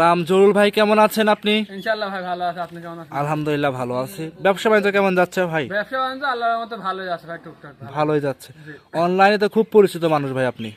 সালাম জরুল ভাই কেমন আছেন আপনি? ইনশাল্লাহ ভাই ভালো আছে আপনি কেমন আছেন? আলহামদুলিল্লাহ ভালো আছি। ব্যবসা বাণিজ্য কেমন যাচ্ছে ভাই? ব্যবসা বাণিজ্য আল্লাহর মতো ভালোই যাচ্ছে ভাই টুকটাক ভালোই যাচ্ছে। অনলাইনে তো খুব পরিচিত মানুষ ভাই আপনি।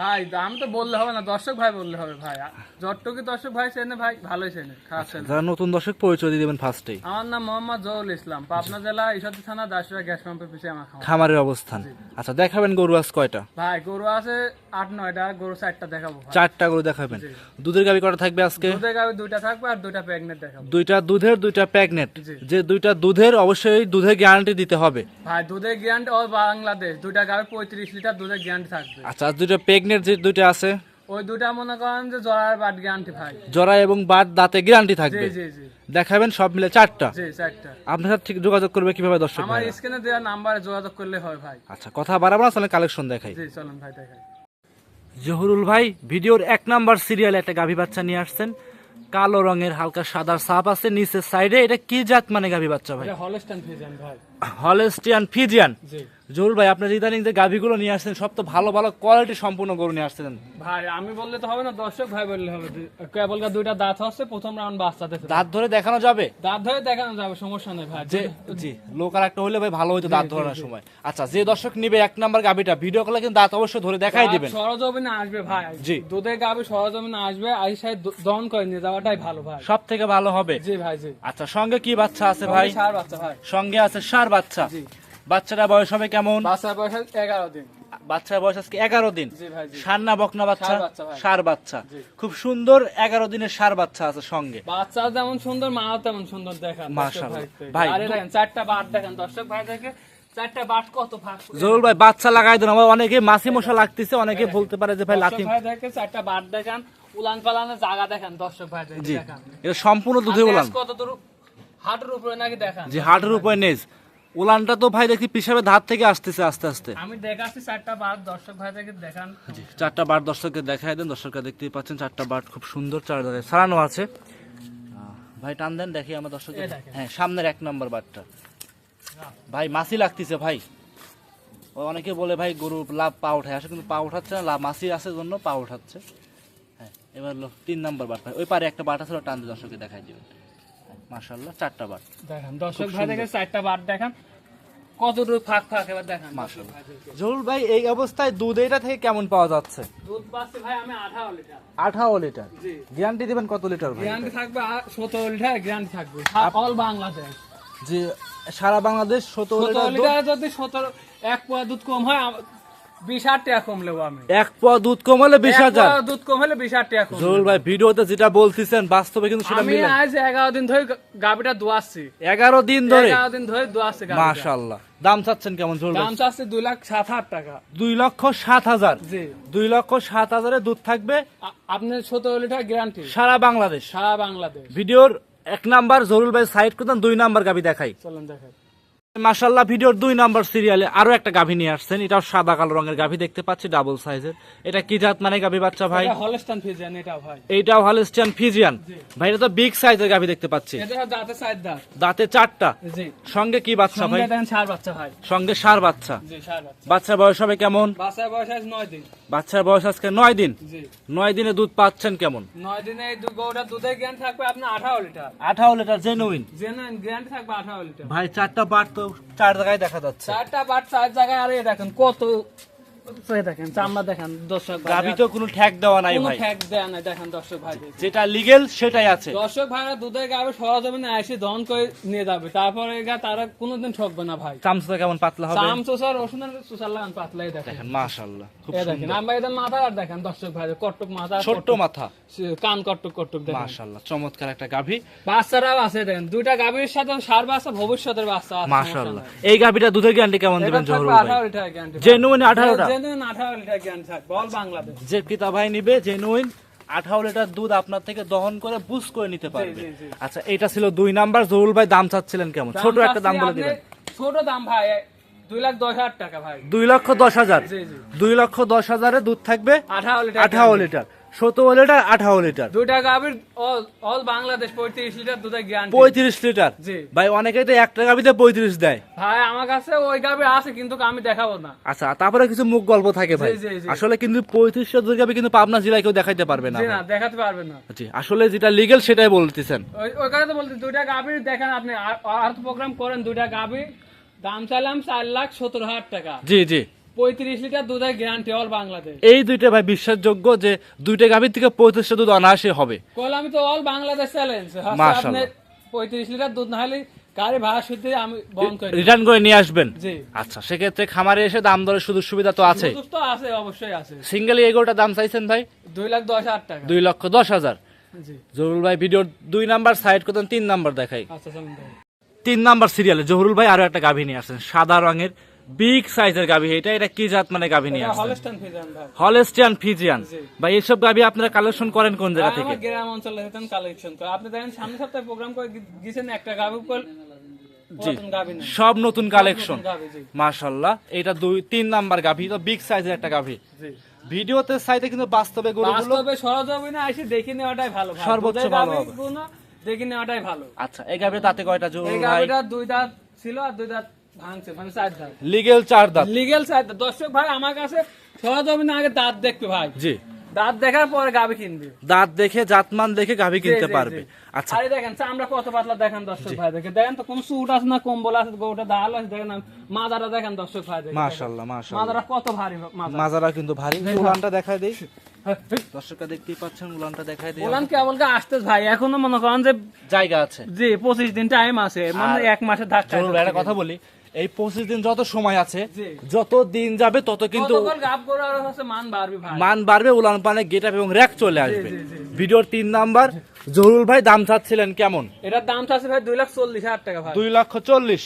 ভাই দাম তো বললে হবে না দর্শক ভাই বললে হবে ভাই। যতটুকু দর্শক ভাই চেনে ভাই ভালোই খারাপ যারা নতুন দর্শক পরিচয় দিয়ে দেবেন ফার্স্টেই আমার নাম মোহাম্মদ জহুল ইসলাম পাবনা জেলা ঈশ্বরদী থানা দাসুরা গ্যাস পাম্পের আমার খামারের অবস্থান। আচ্ছা দেখাবেন গরু আজ কয়টা? ভাই গরু আছে আট নয়টা গরু চারটা দেখাবো চারটা গরু দেখাবেন। দুধের গাবি কটা থাকবে আজকে? দুধের গাভি দুইটা থাকবে আর দুইটা প্যাগনেট দেখাবো। দুইটা দুধের দুইটা প্যাগনেট যে দুইটা দুধের অবশ্যই দুধের গ্যারান্টি দিতে হবে। ভাই দুধের গ্যারান্টি অল বাংলাদেশ দুইটা গাভি পঁয়ত্রিশ লিটার দুধের গ্যারান্টি থাকবে। আচ্ছা দুইটা প্যাগনেট যে দুইটা আছে? ওই দুইটা মনে করেন যে জরার বাট গ্যারান্টি ভাই জরা এবং বাদ দাঁতে গ্যারান্টি থাকবে। জি জি। দেখাবেন সব মিলে চারটা। জি চারটা। আপনার সাথে ঠিক যোগাযোগ করবে কীভাবে দর্শক আমার স্ক্রিনে দেওয়া নাম্বারে যোগাযোগ করলে হয় ভাই। আচ্ছা কথা বাড়াবো না তাহলে কালেকশন দেখাই। জি চলুন ভাই দেখাই। জহুরুল ভাই ভিডিওর এক নাম্বার সিরিয়ালে একটা গাভী বাচ্চা নিয়ে আসছেন। কালো রঙের হালকা সাদার সাপ আছে নিচের সাইডে এটা কি জাত মানে গাভী বাচ্চা ভাই? এটা হলস্টাইন ফিজিয়ান ভাই। হলেস্টিয়ান ফিজিয়ান জি। জহুরুল ভাই আপনার ইদানিং যে গাভীগুলো নিয়ে আসছেন সব তো ভালো ভালো কোয়ালিটি সম্পূর্ণ গরু নিয়ে আসছেন। ভাই আমি বললে তো হবে না দর্শক ভাই বললে হবে। কেবল দুইটা দাঁত হচ্ছে প্রথম রাউন্ড বাচ্চা দেখে দাঁত ধরে দেখানো যাবে? দাঁত ধরে দেখানো যাবে সমস্যা নেই ভাই। যে জি লোকাল একটা হলে ভাই ভালো হইতো দাঁত ধরানোর সময়। আচ্ছা যে দর্শক নিবে এক নাম্বার গাভীটা ভিডিও কলে কিন্তু দাঁত অবশ্যই ধরে দেখাই দিবেন। সরজমিনে আসবে ভাই। জি। দুধের গাবে সরজমিনে আসবে আইসায় দহন করে নিয়ে যাওয়াটাই ভালো ভাই। সব থেকে ভালো হবে। জি ভাই জি। আচ্ছা সঙ্গে কি বাচ্চা আছে ভাই? সার বাচ্চা ভাই। সঙ্গে আছে সার বাচ্চা। জি। বাচ্চাটা বয়স হবে কেমন? বাচ্চার বয়স এগারো দিন। বাচ্চার বয়স আজকে এগারো দিন। জি ভাই জি। সার না বকনা বাচ্চা। সার বাচ্চা খুব সুন্দর এগারো দিনের সার বাচ্চা আছে সঙ্গে। বাচ্চা যেমন সুন্দর মা তেমন সুন্দর দর্শক মাশাআল্লাহ। ভাই। দেখেন চারটা বাট দেখেন দর্শক ভাই দেখে ভাই বাচ্চা লাগাই দেন। আমার অনেকে মাছি মশা লাগতেছে অনেকে বলতে পারে যে ভাই লাথি চারটা দেখান উলান পালানের জায়গা দেখান দর্শক ভাই দেখান। এটা সম্পূর্ণ দুধে উলান। কত দূর? হাঁটুর উপরে নাকি দেখান। হাটের উপরে নেজ। উলানটা তো ভাই দেখি পিসাবে ধার থেকে আসতেছে আস্তে আস্তে। আমি দেখাচ্ছি চারটা বাট দর্শক ভাই দেখে দেখান। জি চারটা বাট দর্শককে দেখাই দেন দর্শকরা দেখতেই পাচ্ছেন চারটা বাট খুব সুন্দর চার জায়গায় সারানো আছে। ভাই টান দেন দেখি আমার দর্শক হ্যাঁ সামনের এক নম্বর বাটটা ভাই মাছি লাগতেছে ভাই। ও অনেকে বলে ভাই গরু লাভ পা উঠায়। আসে কিন্তু পা উঠাচ্ছে না লাভ মাছি আছে জন্য পা উঠাচ্ছে। হ্যাঁ এবার হলো তিন নম্বর বাট ভাই। ওই পারে একটা বাট আছে টান দিয়ে দর্শককে দেখাই দিবেন। মার্শাল্লাহ চারটা বাট দেখান দর্শক ভাই দেখে চারটা বাট দেখান। কত দূর ফাঁক ফাঁক এবার দেখান। মাশাআল্লাহ। জহুর ভাই এই অবস্থায় দুধ এটা থেকে কেমন পাওয়া যাচ্ছে? দুধ পাচ্ছে ভাই আমি আঠারো লিটার। আঠারো লিটার? জি। গ্যারান্টি দিবেন কত লিটার ভাই? গ্যারান্টি থাকবে সতেরো লিটার গ্যারান্টি থাকবে। অল বাংলাদেশ। যে সারা বাংলাদেশ সতেরো সতেরো লিটার যদি সতেরো এক পোয়া দুধ কম হয় বিশ হাজার টাকা কম নেব আমি। এক পোয়া দুধ কম হলে বিশ হাজার। দুধ কম হলে বিশ হাজার টাকা কম ভাই ভিডিওতে যেটা বলতেছেন বাস্তবে কিন্তু সেটা আমি আজ এগারো দিন ধরে গাবিটা দোয়াচ্ছি এগারো দিন ধরে? এগারো দিন ধরে দোয়াচ্ছি মাশাল্লাহ দাম চাচ্ছেন কেমন জহুর দাম চাচ্ছে দুই লাখ সাত হাজার টাকা। দুই লক্ষ সাত হাজার। জি। দুই লক্ষ সাত হাজারে দুধ থাকবে আপনার সতেরো লিটার গ্যারান্টি সারা বাংলাদেশ। সারা বাংলাদেশ। ভিডিওর এক নাম্বার জহুরুল ভাই সাইড করতেন দুই নাম্বার গাবি দেখাই। চলুন দেখেন মাশাল্লাহ ভিডিওর দুই নাম্বার সিরিয়ালে আরও একটা গাভী নিয়ে আসছেন। এটাও সাদা কালো রঙের গাভী দেখতে পাচ্ছি ডাবল সাইজের। এটা কি জাত মানে গাভী বাচ্চা ভাই? এটা হলস্টান ফিজিয়ান এটা ভাই। এইটাও হলস্টিয়ান ফিজিয়ান। ভাই এটা তো বিগ সাইজের গাভী দেখতে পাচ্ছি। দাঁতে দাঁত। দাঁতে চারটা। সঙ্গে কি বাচ্চা ভাই? সঙ্গে সার বাচ্চা ভাই। সঙ্গে সার বাচ্চা। বাচ্চা। বয়স হবে কেমন? বাচ্চার বয়স নয় দিন। বাচ্চার বয়স আজকে নয় দিন। নয় দিনে দুধ পাচ্ছেন কেমন? নয় দিনে এই দু- গরুটার দুধের জ্ঞান থাকবে আপনার আঠারো লিটার। আঠারো লিটার জেনুইন জেনুইন জ্ঞান থাকবে আঠারো লিটার। ভাই চারটা পাট তো চার জায়গায় দেখা যাচ্ছে। চারটা বাট চার জায়গায় আরে দেখেন কত দেখেন চামড়া দেখেন দর্শক ভাই তো কোনো ঠ্যাক দেওয়া নাই ভাই। ঠেক দেয়া নাই দেখেন দর্শক ভাই। যেটা লিগেল সেটাই আছে। দর্শক ভাইরা দুধের গাবে সরজমিনে এসে দহন করে নিয়ে যাবে। তারপরে গা তারা কোনোদিন ঠকবে না ভাই। চামচা কেমন পাতলা হবে? চাম চোষার রসুনের চোষার লাগান পাতলাই দেখেন। দেখেন খুব এ দেখেন আমরা এদের মাথা আর দেখেন দর্শক ভাই কট্টক মাথা ছোট্ট মাথা। কান কট্টক কট্টক দেখেন। মাশাল্লাহ চমৎকার একটা গাভী। বাচ্চারাও আছে দেখেন দুইটা গাভীর সাথে সার বাচ্চা ভবিষ্যতের বাচ্চা আছে মাশাল্লাহ এই গাভীটা দুধের গ্যারান্টি কেমন দিবেন জহরুল ভাই? জেনুইন আঠারোটা? জেনুইন আঠারো লিটার গ্যারান্টি থাকবে অল বাংলাদেশ। যে ক্রেতা ভাই নিবে জেনুইন আঠারো লিটার দুধ আপনার থেকে দহন করে বুস করে নিতে পারবে। আচ্ছা এটা ছিল দুই নাম্বার। জহুরুল ভাই দাম চাচ্ছিলেন কেমন? ছোট একটা দাম বলে দিবেন। ছোট দাম ভাই দুই লাখ টাকা ভাই। দুই লক্ষ দশ হাজার। দুই লক্ষ দশ হাজারে দুধ থাকবে আঠারো লিটার। সতেরো লিটার আঠারো লিটার। দুইটা গাভীর অল অল বাংলাদেশ পঁয়ত্রিশ লিটার পঁয়ত্রিশ জি। ভাই অনেকেই তো একটা গাভিতে পঁয়ত্রিশ দেয়। ভাই আমার কাছে ওই গাভী আছে কিন্তু আমি দেখাবো না। আচ্ছা তারপরে কিছু মুখ গল্প থাকে ভাই। আসলে কিন্তু পঁয়ত্রিশশো দুধ গাভি কিন্তু পাবনা জেলায় কেউ দেখাইতে পারবে না না দেখাতে পারবে না। জি আসলে যেটা লিগেল সেটাই বলতেছেন। ওই কথা তো বলতে দুইটা গাভীর দেখেন আপনি আর প্রোগ্রাম করেন দুইটা গাভী। দাম চাইলাম চার লাখ সত্তর হাজার টাকা। জি জি। পঁয়ত্রিশ লিটার দুধের গ্যারান্টি অল বাংলাদেশ এই দুইটা ভাই বিশ্বাসযোগ্য যে দুইটা গাভির থেকে পঁয়ত্রিশশো দুধ অনায়াসে হবে। কল আমি তো অল বাংলাদেশ চ্যালেঞ্জ মাশাআল্লাহ। পঁয়ত্রিশ লিটার দুধ না হলে গাড়ি ভাড়া শুধু আমি বন্ধ করে। রিটার্ন করে নিয়ে আসবেন? আচ্ছা সেক্ষেত্রে খামারে এসে দাম দরের সুযোগ সুবিধা তো আছে। তো আছে অবশ্যই আছে। সিঙ্গেল এগোটা দাম চাইছেন ভাই? দুই লাখ দশ হাজার টাকা। দুই লক্ষ দশ হাজার। জি। জহুরুল ভাই ভিডিওর দুই নাম্বার সাইড করতেন তিন নাম্বার দেখাই। আচ্ছা। তিন নাম্বার সিরিয়ালে জহুরুল ভাই আরও একটা গাভী নিয়ে আসছেন সাদা রঙের বিগ সাইজের গাভী। এটা এটা কি জাত মানে গাভী নিয়ে ফ্রিজিয়ান ভাই। ফিজিয়ান জি। ভাই এইসব গাভী আপনারা কালেকশন করেন কোন জায়গা থেকে? গ্রাম অঞ্চলে হেতেন কালেকশন করে। আপনি দেখেন সামনের সপ্তাহে প্রোগ্রাম করে গিয়েছেন একটা গাভি নেই। সব নতুন কালেকশন জি। মাশাল্লাহ এটা দুই তিন নাম্বার গাভী। তো বিগ সাইজের একটা গাভী। জি। ভিডিওতে সাইতে কিন্তু বাস্তবে গরুগুলো বাস্তবে সরজমিনে এসে দেখে নেওয়াটাই ভালো। সর্বোচ্চ ভালো হবে। দেখে নেওয়াটাই ভালো। আচ্ছা এই গাভী তাতে কয়টা এই জহুরুল ভাই? গাভিটা দুই দাঁত ছিল আর দুই দাঁত ভাঙছে মানে চার দাঁত। লিগেল চার দাঁত। লিগেল চার দাঁত। দর্শক ভাই আমার কাছে আগে দাঁত দেখবে ভাই। জি। দাঁত দেখার পরে গাভি কিনবে। দাঁত দেখে জাতমান দেখে গাভী কিনতে পারবে। আচ্ছা। আরে দেখেন চামড়া কত পাতলা দেখেন দর্শক ভাই দেখে দেখেন তো কোন সুট আছে না কম্বল আছে গোটা দাল আছে দেখেন না। মাদারা দেখেন দর্শক ভাই দেখেন। মাশাল্লাহ মাশাল্লাহ। মাদারা কত ভারী মাদারা মাজারা কিন্তু ভারী। উলানটা দেখাই দেই। দর্শকরা দেখতেই পাচ্ছেন উলানটা দেখাই দেই। বললাম কেবল কে ভাই এখনও মনে করেন যে জায়গা আছে। জি পঁচিশ দিন টাইম আছে মানে এক মাসের ধাক্কা একটা কথা বলি এই পঁচিশ দিন যত সময় আছে যত দিন যাবে তত কিন্তু মান বাড়বে মান উলান পানে গেট এবং র্যাক চলে আসবে। ভিডিওর তিন নাম্বার জহুরুল ভাই দাম চাচ্ছিলেন কেমন? এটার দাম আছে ভাই দুই লাখ চল্লিশ হাজার টাকা ভাই। দুই লক্ষ চল্লিশ।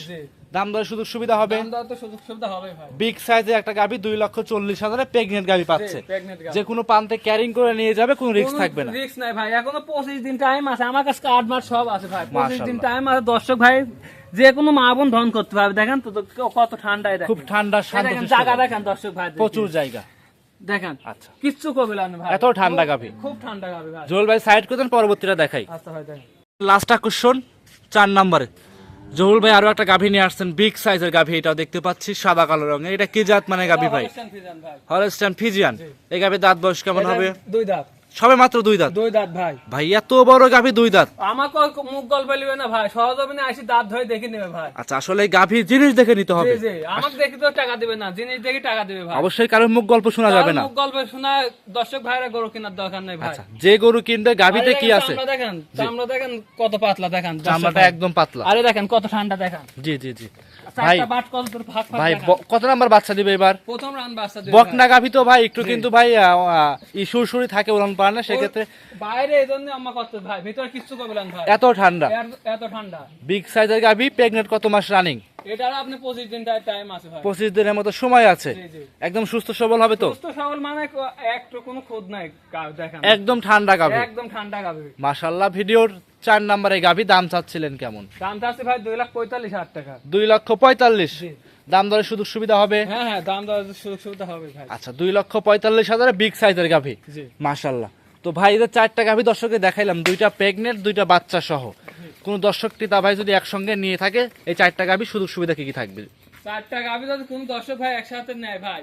দাম দরের সুযোগ সুবিধা হবে? দাম দেওয়ার তো সুযোগ সুবিধা হবে ভাই। বিগ সাইজে একটা গাবি দুই লক্ষ চল্লিশ হাজারে প্রেগনেন্ট গাবি পাচ্ছে। যে কোনো পান্তে ক্যারিং করে নিয়ে যাবে কোনো রিস্ক থাকবে না। রিস্ক নাই ভাই এখনও পঁচিশ দিন টাইম আছে আমার কাছে কার্ড মার্ট সব আছে ভাই। পঁচিশ দিন টাইম আছে দর্শক ভাই যে কোনো মা বোন ধন করতে পারবে। দেখেন তো কত ঠান্ডায় খুব ঠান্ডা জায়গা দেখেন দর্শক ভাই প্রচুর জায়গা। দেখেন আচ্ছা। কিচ্ছু কবে ভাই। এত ঠান্ডা গাভী। খুব ঠান্ডা গাভী ভাই। জহুরুল ভাই সাইড করতেন পরবর্তীটা দেখাই। আচ্ছা ভাই দেখেন। লাস্ট আকর্ষণ চার নম্বরে। জহুরুল ভাই আরও একটা গাভী নিয়ে আসছেন বিগ সাইজের গাভী এটাও দেখতে পাচ্ছি সাদা কালো রঙের। এটা কি জাত মানে গাভী ভাই? হলস্টাইন ফিজিয়ান এই গাভীর দাঁত বয়স কেমন হবে? দুই দাঁত। সবে মাত্র দুই দাঁত। দুই দাঁত ভাই। ভাই এত বড় গাভী দুই দাঁত। আমাকে মুখ গল্প লিবে না ভাই। সহজমিনে আসি দাঁত ধরে দেখে নেবে ভাই। আচ্ছা আসলে গাভীর জিনিস দেখে নিতে হবে। জি। জি আমাকে দেখে তো টাকা দিবে না জিনিস দেখে টাকা দিবে ভাই। অবশ্যই কারোর মুখ গল্প শোনা যাবে না। মুখ গল্প শোনা দর্শক ভাইরা গরু কেনার দরকার নেই ভাই। আচ্ছা যে গরু কিনবে গাভীতে কি আছে? চামড়া দেখেন চামড়া দেখেন কত পাতলা দেখেন চামড়াটা একদম পাতলা। আরে দেখেন কত ঠান্ডা দেখেন। জি জি জি। ভাই কত নাম্বার বাচ্চা দিবে এবার? প্রথম রান বাচ্চা দিবে বকনা গাভী তো ভাই একটু কিন্তু ভাই থাকে উড়ান পারে না সেক্ষেত্রে বাইরে কত ভাই ভিতরে ভাই। এত ঠান্ডা। এত- এত ঠান্ডা। বিগ সাইজের গাভি প্রেগনেন্ট কত মাস রানিং এটার আপনি পঁচিশ দিন টাইম আছে ভাই। পঁচিশ দিনের মতো সময় আছে। একদম সুস্থ সবল হবে তো? সুস্থ সবল মানে একটু কোনো খোঁজ নাই দেখেন। একদম ঠান্ডা গাভী। একদম ঠান্ডা গাবে মাশাল্লাহ ভিডিওর চার নাম্বারে গাভী দাম চাচ্ছিলেন কেমন? দাম আছে ভাই দুই লাখ পঁয়তাল্লিশ হাজার টাকা। দুই লক্ষ পঁয়তাল্লিশ। দাম দরে সুযোগ সুবিধা হবে? হ্যাঁ হ্যাঁ দাম দেওয়ার সুযোগ সুবিধা হবে ভাই। আচ্ছা দুই লক্ষ পঁয়তাল্লিশ হাজারে বিগ সাইজের গাভী। জি। মাশাল্লাহ তো ভাই এদের চারটা গাভী দর্শককে দেখাইলাম দুইটা প্রেগনেন্ট দুইটা বাচ্চা সহ। কোন দর্শক তা ভাই যদি একসঙ্গে নিয়ে থাকে এই চারটা গাভী সুযোগ সুবিধা কি কি থাকবে? চারটা গাভি যদি কোন দর্শক ভাই একসাথে নেয় ভাই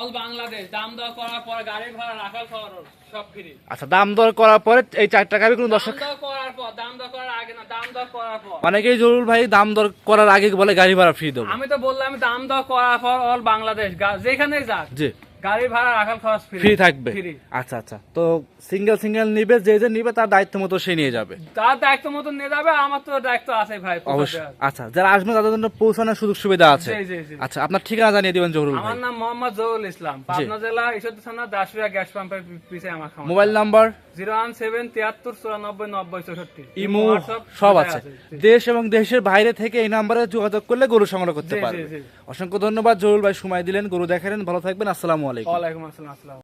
অল বাংলাদেশ দাম দেওয়া করার পর গাড়ি ভাড়া রাখাল খরচ সব ফ্রি। আচ্ছা দাম দর করার পরে এই চারটা গাভী কোন দাম দর্শক করার পর দাম দেওয়া করার আগে না দাম দেওয়া করার পর। অনেকেই জরুর ভাই দাম দর করার আগে বলে গাড়ি ভাড়া ফ্রি দেবো। আমি তো বললাম দাম দর করার পর অল বাংলাদেশ যেখানে যাক। জি। গাড়ি ভাড়া রাখাল খরচ ফ্রি থাকবে। আচ্ছা আচ্ছা। তো সিঙ্গেল সিঙ্গেল নিবে যে যে নিবে তার দায়িত্ব মতো সে নিয়ে যাবে। তার দায়িত্ব মতো নিয়ে যাবে আমার তো দায়িত্ব আছে ভাই অবশ্যই। আচ্ছা যারা আসবে তাদের জন্য পৌঁছানোর সুযোগ সুবিধা আছে। আচ্ছা আপনার ঠিকানা জানিয়ে দিবেন জহুরুল আমার নাম মোহাম্মদ জহুরুল ইসলাম। পাবনা জেলা ঈশ্বর থানা দাসুয়া গ্যাস পাম্পের পিছে আমার mobile number? Zero one seven তিয়াত্তর চুরানব্বই নব্বই চৌষট্টি। ইমো সব আছে। দেশ এবং দেশের বাইরে থেকে এই নাম্বারে যোগাযোগ করলে গরু সংগ্রহ করতে পারবে। অসংখ্য ধন্যবাদ জরুল ভাই সময় দিলেন। গরু দেখালেন ভালো থাকবেন। আসসালামু আলাইকুম। ওয়ালাইকুম আসসালাম।